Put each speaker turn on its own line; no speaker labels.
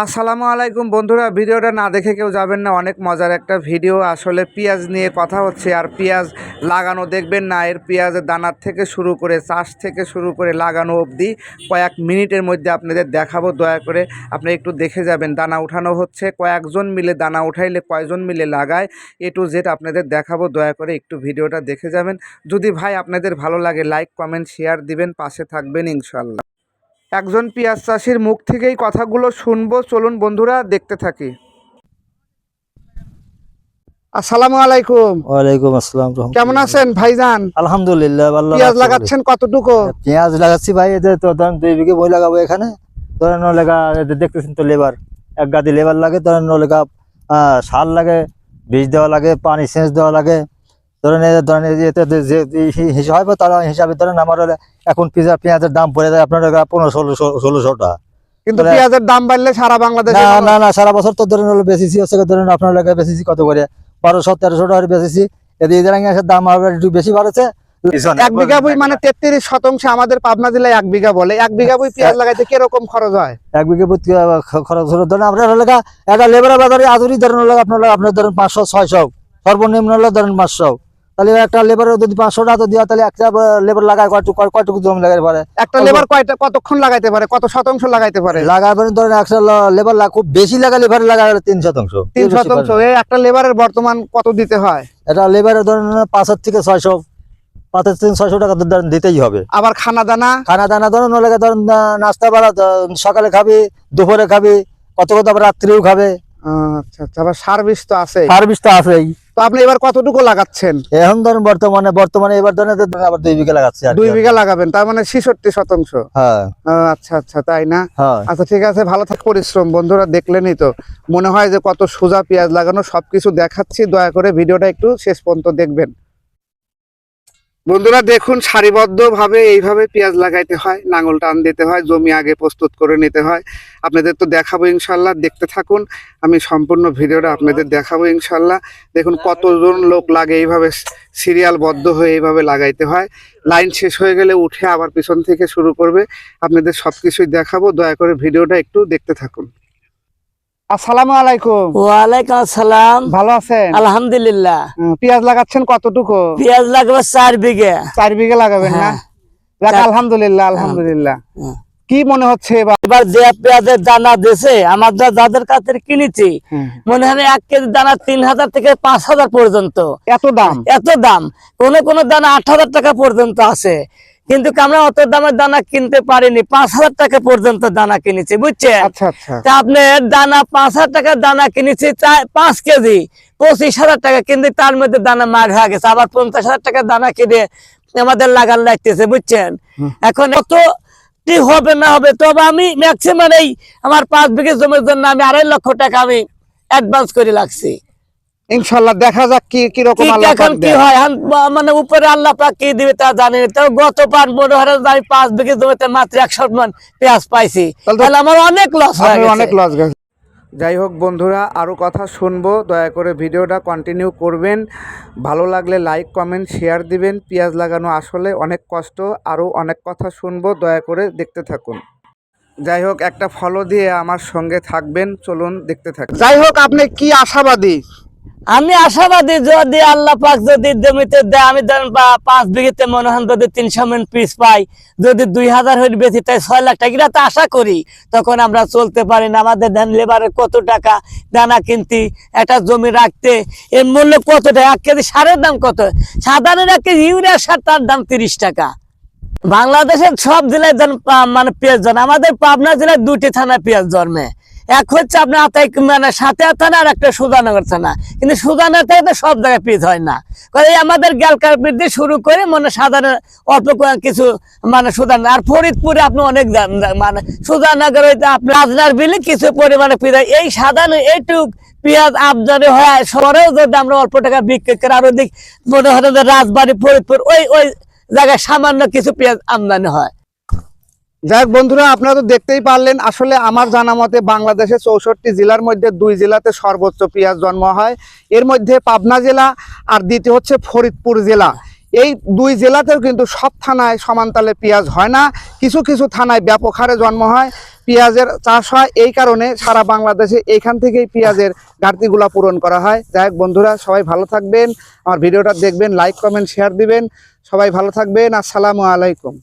আসসালামু আলাইকুম বন্ধুরা, ভিডিওটা না দেখে কেউ যাবেন না, অনেক মজার একটা ভিডিও। আসলে পেঁয়াজ নিয়ে কথা হচ্ছে, আর পেঁয়াজ লাগানো দেখবেন না, এর পেঁয়াজের দানার থেকে শুরু করে, চাষ থেকে শুরু করে লাগানো অবধি কয়েক মিনিটের মধ্যে আপনাদের দেখাবো, দয়া করে আপনি একটু দেখে যাবেন। দানা উঠানো হচ্ছে, কয়েকজন মিলে দানা উঠাইলে কয়জন মিলে লাগায়, এ টু জেড আপনাদের দেখাবো, দয়া করে একটু ভিডিওটা দেখে যাবেন। যদি ভাই আপনাদের ভালো লাগে, লাইক, কমেন্ট, শেয়ার দিবেন, পাশে থাকবেন ইনশাল্লাহ। একজন পেঁয়াজ চাষির মুখ থেকেই কথাগুলো শুনব চলুন বন্ধুরা দেখতে থাকি। আসসালামু আলাইকুম।
ওয়ালাইকুম আসসালাম
কেমন আছেন ভাইজান?
আলহামদুলিল্লাহ আল্লাহ
পেঁয়াজ লাগাচ্ছেন কতটুকু।
পেঁয়াজ লাগাচ্ছি ভাই এদের তো ধরেন দুই বিঘে বই লাগাবো এখানে। ধরেন লেগা এদের দেখতেছেন তো লেবার এক গাদি লেবার লাগে ধরেন লেগা আহ, সার লাগে বীজ দেওয়া লাগে পানি সেচ দেওয়া লাগে ধরেন ধরেন এই যে হিসাব হয় তারা হিসাবে ধরেন আমার এখন পেঁয়াজ পেঁয়াজের দাম পড়ে যায় আপনার পনেরো ষোলোশো ষোলোশো টাকা
কিন্তু পেঁয়াজের দাম বাড়লে সারা বাংলাদেশে
না না না সারা বছর তো ধরেন হলো বেশিছি হচ্ছে ধরেন আপনার লেগে বেশিছি কত করে? বারোশো তেরোশো টাকা বেশিছি এদের ইদারাং এসে দাম আবার একটু বেশি বাড়ছে।
এক বিঘা বই মানে তেত্রিশ শতাংশ আমাদের পাবনা জেলায় এক বিঘা বলে। এক বিঘা বই পেঁয়াজ লাগাইতে কীরকম খরচ হয়?
এক বিঘা খ- খরচ হলো ধরেন আপনার গা একটা লেবার বাজারে আদুরি ধরেন আপনার আপনার ধরেন পাঁচশো ছয়শো সর্বনিম্ন হলো ধরেন পাঁচশো। তাহলে একটা লেবারের যদি পাঁচশো টাকা দেওয়া তাহলে একটা লেবার লাগায় কয়টুকু জমি লাগাতে পারে?
একটা লেবার কয়টা কতক্ষণ লাগাইতে পারে? কত শতাংশ লাগাইতে পারে?
লাগাবেন ধরেন একশো লেবার খুব বেশি লাগা লেবার লাগায় তিন শতাংশ।
তিন শতাংশ। এই একটা লেবারের বর্তমান কত দিতে হয়?
এটা লেবারের ধরেন পাঁচের থেকে ছয়শো। থেকে ছয়শো টাকা তো ধরেন দিতেই হবে।
আবার খানা দানা
খানা দানা ধরেন ওলে ধরেন নাস্তা বেলা সকালে খাবি দুপুরে খাবি কত কত আবার রাত্রেও খাবে।
আচ্ছা আচ্ছা আবার সার্ভিস তো আছে
সার্ভিস তো আছেই।
তো আপনি এবার কতটুকু লাগাচ্ছেন?
এখন ধরুন বর্তমানে বর্তমানে এবার ধরেন আবার দুই বিঘা লাগাচ্ছে
দুই বিঘা লাগাবেন তার মানে ছিষট্টি শতাংশ।
হ্যাঁ।
আচ্ছা আচ্ছা তাই না?
হ্যাঁ।
আচ্ছা ঠিক আছে ভালো থাক পরিশ্রম। বন্ধুরা দেখলেনই তো। মনে হয় যে কত সোজা পেঁয়াজ লাগানো সবকিছু দেখাচ্ছি। দয়া করে ভিডিওটা একটু শেষ পর্যন্ত দেখবেন। বন্ধুরা, দেখুন, সারিবদ্ধভাবে এইভাবে পেঁয়াজ লাগাইতে হয় নাঙল টান দিতে হয়, জমি আগে প্রস্তুত করে নিতে হয়। আপনাদের তো দেখাবো ইনশাল্লাহ দেখতে থাকুন। আমি সম্পূর্ণ ভিডিওটা আপনাদের দেখাবো ইনশাল্লাহ দেখুন, কতজন লোক লাগে এইভাবে সিরিয়ালবদ্ধ হয়ে এইভাবে লাগাইতে হয়। লাইন শেষ হয়ে গেলে উঠে আবার পিছন থেকে শুরু করবে। আপনাদের সব কিছুই দেখাবো। দয়া করে ভিডিওটা একটু দেখতে থাকুন। আসসালামু আলাইকুম।
ওয়ালাইকুম আসসালাম।
ভালো আছেন?
আলহামদুলিল্লাহ।
পেঁয়াজ লাগাচ্ছেন কতটুকু?
পেঁয়াজ লাগবে চার বিঘে।
চার বিঘা লাগাবেন না?
হ্যাঁ।
আলহামদুলিল্লাহ আলহামদুলিল্লাহ।
হ্যাঁ।
কি মনে হচ্ছে এবার?
এবার যে পেঁয়াজের দানা আমার যা- যাদের কাছে কিনেছি মনে হয় এক কেজি দানা তিন হাজার থেকে পাঁচ হাজার পর্যন্ত।
এত দাম?
এত দাম। কোন কোন দানা আট হাজার টাকা পর্যন্ত আছে। কিন্তু আমরা অত দামের দানা কিনতে পারিনি? পাঁচ হাজার টাকা পর্যন্ত দানা কিনেছি বুঝছেন?
আচ্ছা আচ্ছা।
তা আপনার দানা পাঁচ হাজার টাকার দানা কিনেছি পাঁচ কেজি পঁচিশ হাজার টাকা কিন্তু তার মধ্যে দানা মার হয়ে গেছে আবার পঞ্চাশ হাজার টাকার দানা কিনে আমাদের লাগান লাগতেছে বুঝছেন? এখন কি হবে না হবে তবে আমি ম্যাক্সিমাম এই আমার পাঁচ বিঘে জমির জন্য আমি আড়াই লক্ষ টাকা আমি অ্যাডভান্স করে লাগছি।
ইনশাল্লাহ দেখা যাক কি কীরকম আল্লাহ
এখন কি হয়? মানে উপরে আল্লাহ পাক কি দিবে তা জানি না। তো গত পার মনে হয় আমি পাঁচ বিঘে জমিতে মাত্র একশো মন পেঁয়াজ পাইছি।
তাহলে
আমার অনেক লস হয়ে
অনেক লস গেছে। যাই হোক বন্ধুরা আরও কথা শুনব। দয়া করে ভিডিওটা কন্টিনিউ করবেন। ভালো লাগলে লাইক কমেন্ট শেয়ার দিবেন। পেঁয়াজ লাগানো আসলে অনেক কষ্ট। আরও অনেক কথা শুনব। দয়া করে দেখতে থাকুন। যাই হোক একটা ফলো দিয়ে আমার সঙ্গে থাকবেন। চলুন দেখতে থাকুন। যাই হোক আপনি কি আশাবাদী?
আমি আশাবাদী যদি আল্লাহ পাক যদি জমিতে দেয়, আমি ধরেন পাঁচ বিঘেতে মনে হয় যদি তিনশো মিন পিস পাই, যদি দুই হাজার হইলে বেশি, তাই ছয় লাখ টাকা। এটা তো আশা করি, তখন আমরা চলতে পারি না। আমাদের ধান লেবারের কত টাকা, দানা কিনতি, একটা জমি রাখতে, এর মূল্য কত টাকা? এক কেজি সারের দাম কত? সাধারণ এক কেজি ইউরিয়া সার, তার দাম তিরিশ টাকা। বাংলাদেশের সব জেলায় মানে পেঁয়াজ জন্মে। আমাদের পাবনা জেলায় দুটি থানা পেঁয়াজ জন্মে। এক হচ্ছে আপনার আতাই মানে সাথে থানা আর একটা সুজানগর থানা। কিন্তু থেকে তো সব জায়গায় পেঁয়াজ হয় না। এই আমাদের গ্যালকার বৃদ্ধি শুরু করে মানে সাধারণ অল্প কিছু মানে সুদান আর ফরিদপুরে আপনি অনেক মানে সুজানগর হইতে আপনার আপনার বিলে কিছু পরিমাণে পেঁয়াজ হয়। এই সাধারণ এইটুক পেঁয়াজ আমদানি হয় শহরেও যদি আমরা অল্প টাকা বিক্রি করি, আর ওদিক মনে হয় রাজবাড়ি, ফরিদপুর, ওই ওই জায়গায় সামান্য কিছু পেঁয়াজ আমদানি হয়।
যাই বন্ধুরা, আপনারা তো দেখতেই পারলেন, আসলে আমার জানা মতে বাংলাদেশের চৌষট্টি জেলার মধ্যে দুই জেলাতে সর্বোচ্চ পেঁয়াজ জন্ম হয়। এর মধ্যে পাবনা জেলা আর দ্বিতীয় হচ্ছে ফরিদপুর জেলা। এই দুই জেলাতেও কিন্তু সব থানায় সমানতালে পেঁয়াজ হয় না। কিছু কিছু থানায় ব্যাপক হারে জন্ম হয়, পেঁয়াজের চাষ হয়। এই কারণে সারা বাংলাদেশে এইখান থেকেই পেঁয়াজের ঘাটতিগুলা পূরণ করা হয়। যাই হোক বন্ধুরা, সবাই ভালো থাকবেন। আমার ভিডিওটা দেখবেন লাইক কমেন্ট শেয়ার দিবেন। সবাই ভালো থাকবেন। আসসালামু আলাইকুম।